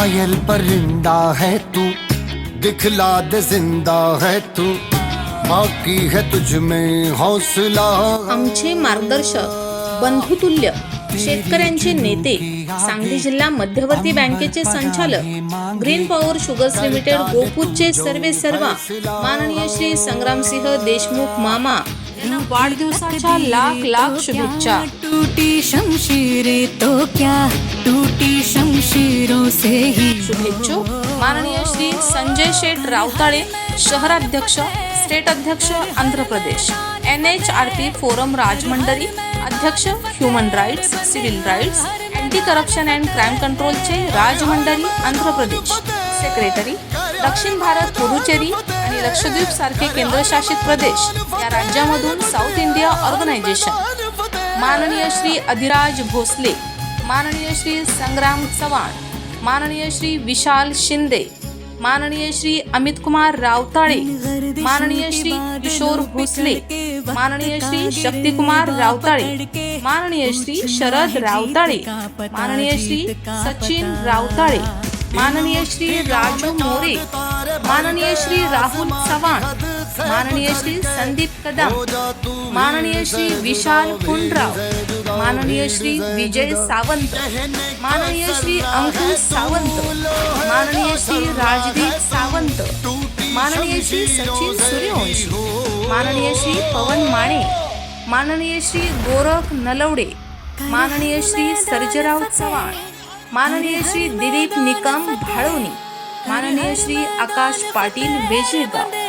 घायल परिंदा है तू दिखला दे जिंदा है तू बाकी है तुझ में हौसला। आमचे मार्गदर्शक बंधुतुल्य शेतकऱ्यांचे नेते सांगली जिल्हा मध्यवर्ती बँकेचे संचालक ग्रीन पॉवर शुगर्स लिमिटेड गोपूरचे सर्वे सर्वा माननीय श्री संग्रामसिंह देशमुख मामा वाढदिवसाच्या लाख लाख शुभेच्छा. टूटी शमशीरें तो क्या? टूटी शमशीरों शुभेच्छुक माननीय श्री संजय शेठ रावताळे शहराध्यक्ष स्टेट अध्यक्ष Andhra Pradesh. N H R P forum Rajahmundry अध्यक्ष human rights civil rights anti corruption and crime कंट्रोलचे Rajahmundry Andhra Pradesh. Secretary दक्षिण भारत पुडुचेरी आणि लक्षद्वीप सारखे केंद्रशासित प्रदेश या राज्यामधून साऊथ इंडिया ऑर्गनायझेशन. माननीय श्री अधिराज भोसले माननीय श्री संग्राम चव्हाण माननीय श्री विशाल शिंदे माननीय श्री अमित कुमार रावताळे माननीय श्री किशोर भोसले माननीय श्री शक्तिकुमार रावताळे माननीय श्री शरद रावताळे माननीय श्री सचिन रावताळे माननीय श्री राजू मोरे माननीय श्री राहुल चव्हाण माननीय श्री संदीप कदम माननीय श्री विशाल कुंडराव माननीय श्री विजय सावंत माननीय श्री अंकुश सावंत माननीय श्री राजदीप सावंत माननीय श्री सचिन सूर्यवंशी माननीय श्री पवन माने माननीय श्री गोरख नलवडे माननीय श्री सर्जराव चव्हाण माननीय श्री दिलीप निकम भाळवणी माननीय श्री आकाश पाटील बेजळगाव